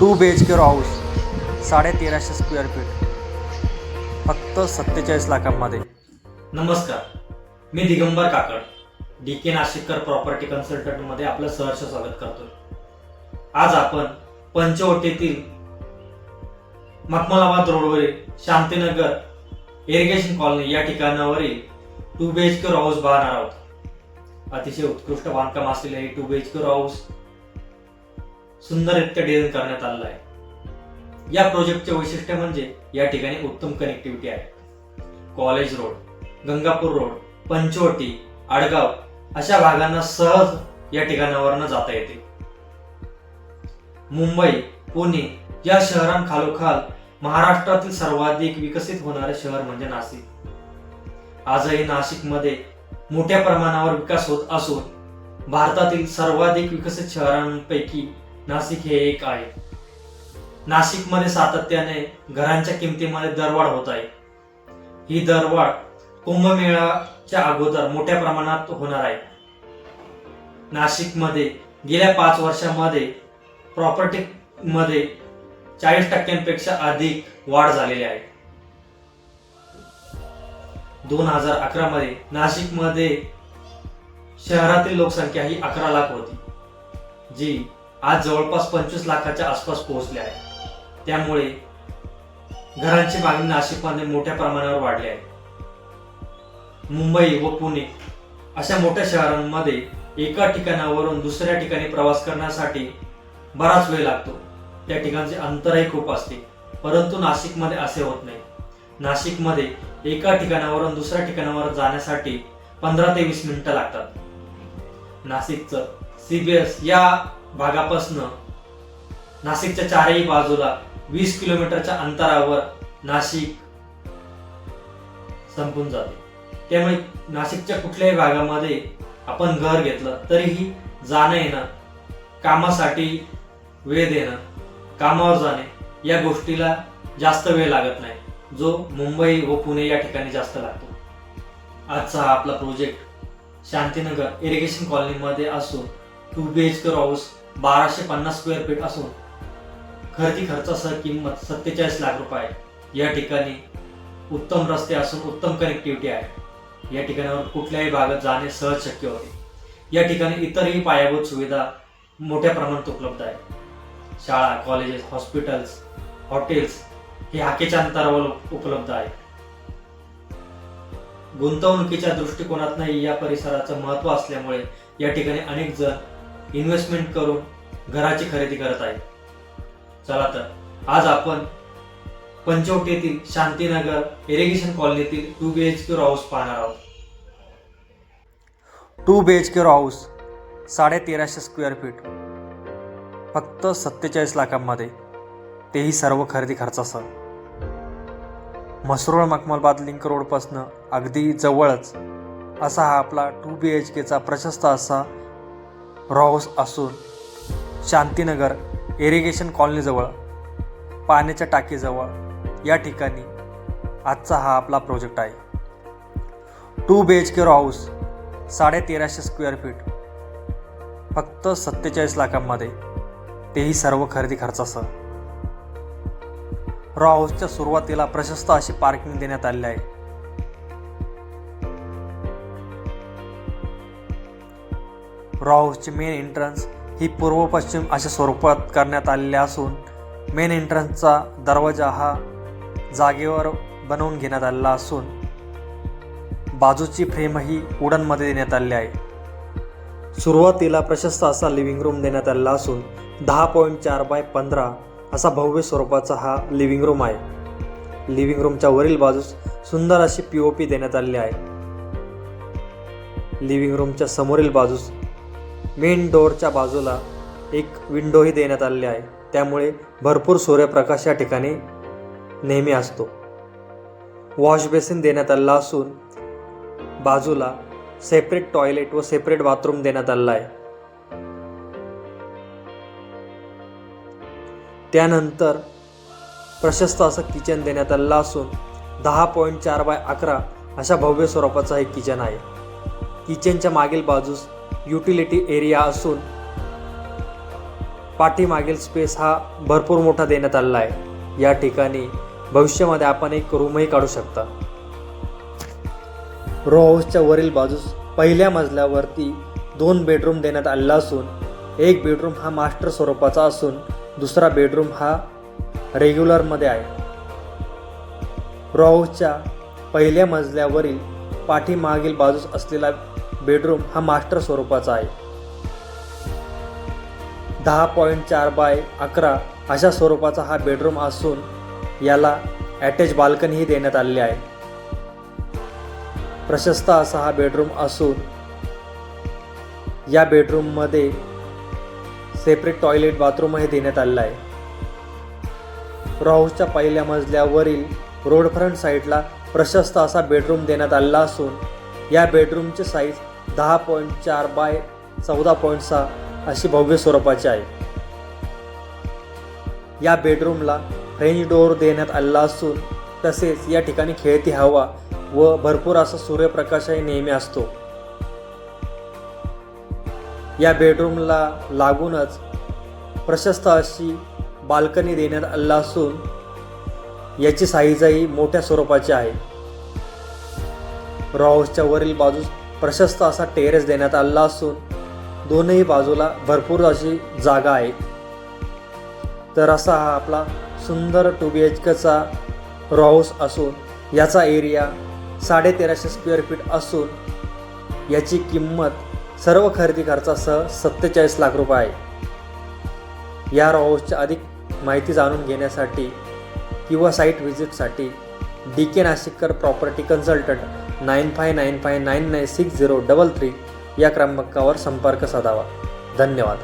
Two B H K house साडे तेराशे square feet फक्त सत्तेचाळीस लाखांमध्ये. नमस्कार. मी दिगंबर काकड डी के नाशिककर प्रॉपर्टी कन्सल्टंटमध्ये आपलं सहर्ष स्वागत करतो आज आपण पंचवटीतील मखमलाबाद रोडवरील शांतीनगर इरिगेशन कॉलनी या ठिकाणावरील two B H K house पाहणार आहोत. अतिशय उत्कृष्ट बांधकाम असलेले हे two B H K house सुंदररित्या डिझाईन करण्यात आलेला आहे. या प्रोजेक्टचे वैशिष्ट्य म्हणजे या ठिकाणी उत्तम कनेक्टिव्हिटी आहे. College road Gangapur road Panchavati Adgaon अशा भागांना सहज या ठिकाणावरनं जाता येते. मुंबई पुणे या शहरांखालोखाल महाराष्ट्रातील सर्वाधिक विकसित होणारे शहर म्हणजे नाशिक. आजही नाशिकमध्ये मोठ्या प्रमाणावर विकास होत असून भारतातील सर्वाधिक विकसित शहरांपैकी नाशिक हे एक आहे. नाशिकमध्ये सातत्याने घरांच्या किमतीमध्ये दरवाढ होत आहे. ही दरवाढ कुंभमेळाच्या अगोदर मोठ्या प्रमाणात होणार आहे. नाशिकमध्ये गेल्या पाच वर्षामध्ये प्रॉपर्टी मध्ये चाळीस टक्क्यांपेक्षा अधिक वाढ झालेली आहे. दोन हजार अकरा मध्ये नाशिकमध्ये शहरातील लोकसंख्या ही अकरा लाख होती जी आज जवळपास पंचवीस लाखाच्या आसपास पोहोचले आहे. त्यामुळे घरांची मागणी नाशिकमध्ये मोठ्या प्रमाणावर वाढली आहे. मुंबई व पुणे अशा मोठ्या शहरांमध्ये एका ठिकाणावरून दुसऱ्या ठिकाणी प्रवास करण्यासाठी बराच वेळ लागतो. त्या ठिकाणचे अंतरही खूप असते. परंतु नाशिकमध्ये असे होत नाही. नाशिकमध्ये एका ठिकाणावरून दुसऱ्या ठिकाणावर जाण्यासाठी पंधरा ते वीस मिनिटं लागतात. नाशिकचं सीबीएस या भागापासनं नाशिकच्या चारही बाजूला वीस किलोमीटरच्या अंतरावर नाशिक संपून जाते. त्यामुळे नाशिकच्या कुठल्याही भागामध्ये आपण घर घेतलं तरीही जाणं येणं कामासाठी वेळ देणं कामावर जाणे या गोष्टीला जास्त वेळ लागत नाही. जो मुंबई व पुणे या ठिकाणी जास्त लागतो. आजचा हा आपला प्रोजेक्ट शांतीनगर इरिगेशन कॉलनीमध्ये असून two B H K house बाराशे पन्नास स्क्वेअर फीट असून. खरेदी खर्चासह किंमत सत्तेचाळीस लाख रुपये आहे. या ठिकाणी उत्तम रस्ते असून उत्तम कनेक्टिव्हिटी आहे. या ठिकाणावर कुठल्याही भागात जाणे सहज शक्य होते. या ठिकाणी इतरही पायाभूत सुविधा मोठ्या प्रमाणात उपलब्ध आहे शाळा कॉलेजेस हॉस्पिटल्स हॉटेल्स हे हाकेच्या अंतरावर उपलब्ध आहे गुंतवणुकीच्या दृष्टिकोनातनही या परिसराचं महत्त्व असल्यामुळे या ठिकाणी अनेक जण इन्व्हेस्टमेंट करून घराची खरेदी करत आहे. चला तर आज आपण पंचवटीतील Shantinagar irrigation कॉलनीतील two B H K house पाहणार आहोत. Two B H K house साडेतेराशे square feet फक्त सत्तेचाळीस लाखांमध्ये. तेही सर्व खरेदी खर्चासह. मसरूळ मखमलबाद लिंक रोडपासनं अगदी जवळच असा हा आपला टू बी एच केचा प्रशस्त असा हाऊस असून शांतीनगर इरिगेशन कॉलनीजवळ पाण्याच्या टाकीजवळ या ठिकाणी आजचा हा आपला प्रोजेक्ट आहे. Two B H K house साडेतेराशे square feet फक्त सत्तेचाळीस लाखांमध्ये तेही सर्व खरेदी खर्चासह. रॉ हाऊसच्या सुरुवातीला प्रशस्त अशी पार्किंग देण्यात आलेली आहे. हाऊसची मेन एंट्रन्स ही पूर्व पश्चिम अशा स्वरूपात करण्यात आलेली असून मेन एंट्रन्सचा दरवाजा हा जागेवर बनवून घेण्यात आलेला असून बाजूची फ्रेमही उडनमध्ये देण्यात आलेली आहे. सुरुवातीला प्रशस्त असा लिव्हिंग रूम देण्यात आलेला असून दहा पॉईंट चार बाय पंधरा असा भव्य स्वरूपाचा हा लिव्हिंग रूम आहे. लिव्हिंग रूमच्या वरील बाजूस सुंदर अशी पी ओ पी देण्यात आलेली आहे. लिव्हिंग रूमच्या समोरील बाजूस मेन डोअरच्या बाजूला एक विंडोही देण्यात आलेली आहे. त्यामुळे भरपूर सूर्यप्रकाश या ठिकाणी नेहमी असतो. वॉश बेसिन देण्यात आलेला असून बाजूला सेपरेट टॉयलेट व सेपरेट बाथरूम देण्यात आलेला आहे. त्यानंतर प्रशस्त असं किचन देण्यात आलेलं असून दहा पॉईंट चार बाय अकरा अशा भव्य स्वरूपाचा हे किचन आहे. किचनच्या मागील बाजूस युटिलिटी एरिया असून पाठीमागील स्पेस हा भरपूर मोठा देण्यात आलेला आहे. या ठिकाणी भविष्यामध्ये आपण एक रूमही काढू शकता. रो हाऊसच्या वरील बाजूस पहिल्या मजल्यावरती दोन बेडरूम देण्यात आलेला असून एक बेडरूम हा मास्टर स्वरूपाचा असून दुसरा बेडरूम हा रेग्युलरमध्ये आहे. रो हाऊसच्या पहिल्या मजल्यावरील पाठीमागील बाजूस असलेला बेडरूम हा मास्टर स्वरूपाचा आहे. दहा पॉईंट चार बाय अकरा अशा स्वरूपाचा हा बेडरूम असून याला ॲटॅच बाल्कनीही देण्यात आलेली आहे. प्रशस्त असा हा बेडरूम असून या बेडरूममध्ये सेपरेट टॉयलेट बाथरूमही देण्यात आलेलं आहे. रो हाऊसच्या पहिल्या मजल्यावरील रोड फ्रंट साईडला प्रशस्त असा बेडरूम देण्यात आलेला असून या बेडरूमचे साईज दहा पॉईंट चार बाय चौदा पॉईंट सहा अशी भव्य स्वरूपाची आहे. या बेडरूमला रेंज डोअर देण्यात आलेला असून तसेच या ठिकाणी खेळती हवा व भरपूर असा सूर्यप्रकाशही नेहमी असतो. या बेडरूमला लागूनच प्रशस्त अशी बाल्कनी देण्यात आलेला असून याची साईजही मोठ्या स्वरूपाची आहे. रॉ हाऊसच्या वरील बाजूस प्रशस्त असा टेरेस देण्यात आलेला असून दोनही बाजूला भरपूर अशी जागा आहे तर असा हा आपला सुंदर टू बी एच केचा रॉहाऊस असून याचा एरिया साडेतेराशे स्क्वेअर फीट असून याची किंमत सर्व खरेदी खर्चासह सत्तेचाळीस लाख रुपये आहे. या रॉ अधिक माहिती जाणून घेण्यासाठी किंवा site व्हिजिटसाठी D K Nashikkar property consultant nine five nine five nine nine six zero double three या क्रमांकावर संपर्क साधावा. धन्यवाद.